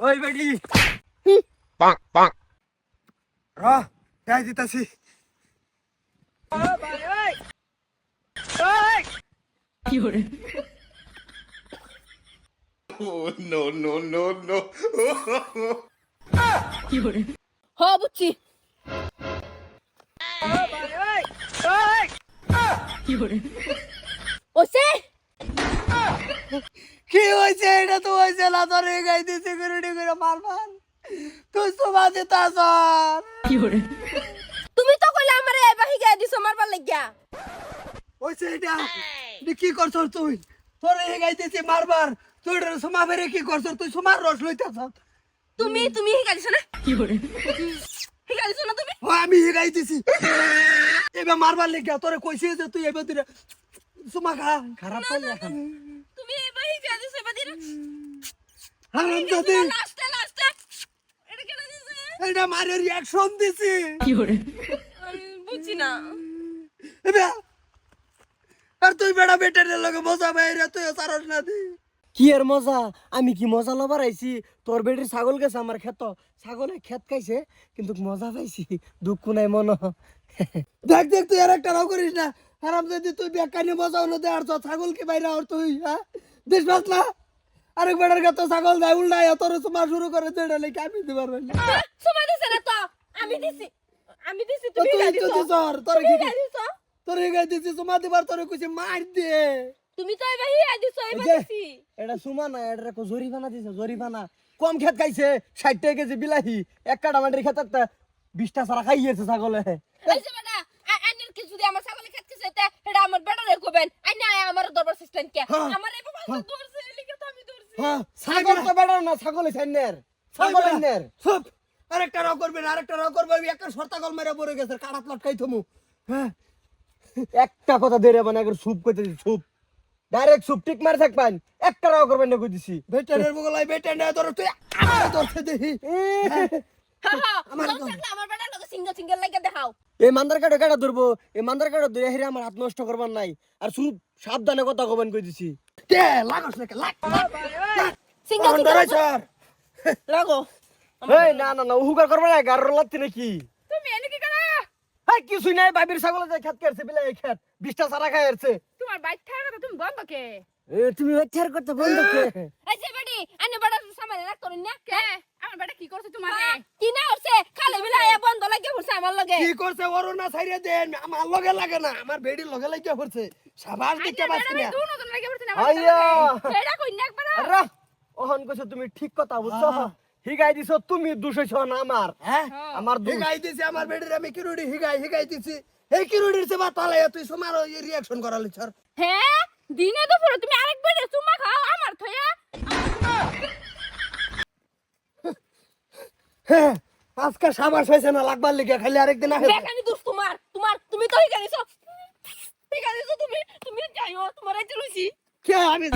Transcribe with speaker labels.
Speaker 1: ওই বেটি
Speaker 2: bonk, bonk.
Speaker 1: র যাই দিতাছি
Speaker 2: Oh, no, no, no, no.
Speaker 3: হ বুঝছি ওসে
Speaker 1: কি হয়েছে? এটা তো হয়েছে না তোর গাই দিয়ে সিকিউরিটি করে মারবার তুই সুমা দিতাছ
Speaker 3: তুমি তো কইলে আমারে এবার হিগা দিছো মারবার লাগিয়া।
Speaker 1: হয়েছে এটা এটা কি করছ তুই? তোর এই গাই দিয়েছি মারবার। তুই সুমা বেরে কি করছ? তুই সুমার রস লইতাছ।
Speaker 3: তুমি তুমি হিগা দিছো না? হিগা দিছো না তুমি?
Speaker 1: ও আমি গাই দিছি। এবার মারবার লেগে তোরে কইছি যে তুই এবার তুই সুমা খা। খারাপ পাইলে
Speaker 3: তুমি এবার হিগা দিছো এবার দিন
Speaker 1: হারাম জাতি।
Speaker 3: লাস্টে লাস্টে। এটা কেন দিছো?
Speaker 1: এটা মারে রিয়াকশন দিছি।
Speaker 3: আমি বুঝি না।
Speaker 1: আর তুই বেড়া বেটার লগে মজা বাইরে তুই সারস না দি। কি এর মজা? আমি কি মজা লবার আইছি? তোর বেটির ছাগল গেছে আমার ক্ষেত। ছাগলে ক্ষেত খাইছে কিন্তু মজা পাইছি। দুঃখ নাই মন। দেখ দেখ তুই আর একটা রাও করিস না। হারাম যদি তুই বেকানি মজা হলো দে আর তো ছাগল কি বাইরে আর তুই হ্যাঁ? দেশ বাসলা আরেক বেটার ক্ষেত ছাগল যায় উল্টায় তোর তোমার শুরু করে দে এটা লেগে আমি দিবার পারি না।
Speaker 3: সময় দিছে না তো? আমি দিছি। আমি দিছি
Speaker 1: তুই
Speaker 3: দিছো
Speaker 1: তোর কি
Speaker 3: দিছো
Speaker 1: তোর এগাই দিছিস তোমার দিবার তোর কইছে মার দে।
Speaker 3: তুমি তো এবার হিগা দিছো এবার
Speaker 1: যে,
Speaker 3: দিছি।
Speaker 1: এটা সুমা না এটা কো দিছে জরিফানা কম খেত খাইছে ষাট টাকা কেজি বিলাহি এক কাটা মাটির খেত একটা বিশটা সারা খাইয়েছে ছাগলে।
Speaker 3: এই যে বেটা আইনের কি যদি আমার ছাগলে খেতে চাইতে এটা আমার বেটা রে কবেন আইনা আয় আমার দরবার সিস্টেম কে।
Speaker 1: হ্যাঁ।
Speaker 3: আমার এই বাবা দৌড়ছে লিখে তো আমি দৌড়ছি
Speaker 1: হ্যাঁ ছাগল তো বেড়া না ছাগলে ছাইনের। ছাগল ছাইনের। সব আরেকটা রাও করবে আরেকটা রাও করবে আমি একটা শর্তা কল মেরে পড়ে গেছে কাটা লটকাই থমু। হ্যাঁ। একটা কথা দেরে মানে একবার সুপ কইতে সুপ ডাইরেক্ট সুপ টিক মারে থাকবেন। একটা রাও করবেন না বগলাই বেটার ধর তুই আমার ধরতে দেখি। আমার
Speaker 3: আমার বেটা সিঙ্গেল সিঙ্গেল লাগে দেখাও।
Speaker 1: এই মান্দার কাটা কাটা ধরবো এই মান্দার কাটা ধরে হেরে আমার হাত নষ্ট করবার নাই। আর শুধু সাবধানে কথা কবেন কই দিছি কে লাগস না লাগ
Speaker 3: সিঙ্গেল
Speaker 1: স্যার
Speaker 3: লাগো
Speaker 1: এই না না না উহুকার করবে না গার লাত্তি নাকি?
Speaker 3: তুমি এনে কি করা?
Speaker 1: হ্যাঁ কিছুই নাই বাইবের ছাগলে যে খেত কেরছে বিলাই খেত বিশটা সারা খাই আসছে
Speaker 3: তোমার বাইক থাকা তো তুমি বন্ধ কে?
Speaker 1: এ তুমি হচ্ছার করতে বন্ধ কে?
Speaker 3: এই যে বেটি আইনে বেটা সামনে রাখ করেন না। কে? আমার বেটা কি করছে তোমার কি না হচ্ছে খালে বিলা আয়া বন্ধ লাগে হচ্ছে আমার লগে।
Speaker 1: কি করছে ওর না ছাইরে দেন। আমার লগে লাগে না আমার বেডির লগে লাগে পড়ছে। সাবাস দিতে পারছি না।
Speaker 3: দুনো জন লাগে হচ্ছে না
Speaker 1: আইয়া
Speaker 3: এটা কই না একবার?
Speaker 1: আরে ওহন কইছো তুমি ঠিক কথা বুঝছ? হিগাই দিছো তুমি দুশো না আমার। হ্যাঁ। আমার হিগাই দিছি আমার বেডির আমি কিরুডি হিগাই হিগাই দিছি। এই কিরুডির সে বাতালে তুই সমার রিয়াকশন করালি স্যার
Speaker 3: হ্যাঁ? দিনে দুপুরে তুমি আরেকবার চুমা খাও আমার থয়া
Speaker 1: হ্যাঁ আজকে সাবাস হয়েছে না লাগবার লিগে খালি আরেকদিন আহে
Speaker 3: বেকানি দোষ তোমার তোমার তুমি তো দিছো। হিকা দিছো তুমি তুমি যাইও তোমার এই চলুছি
Speaker 1: কে আমি?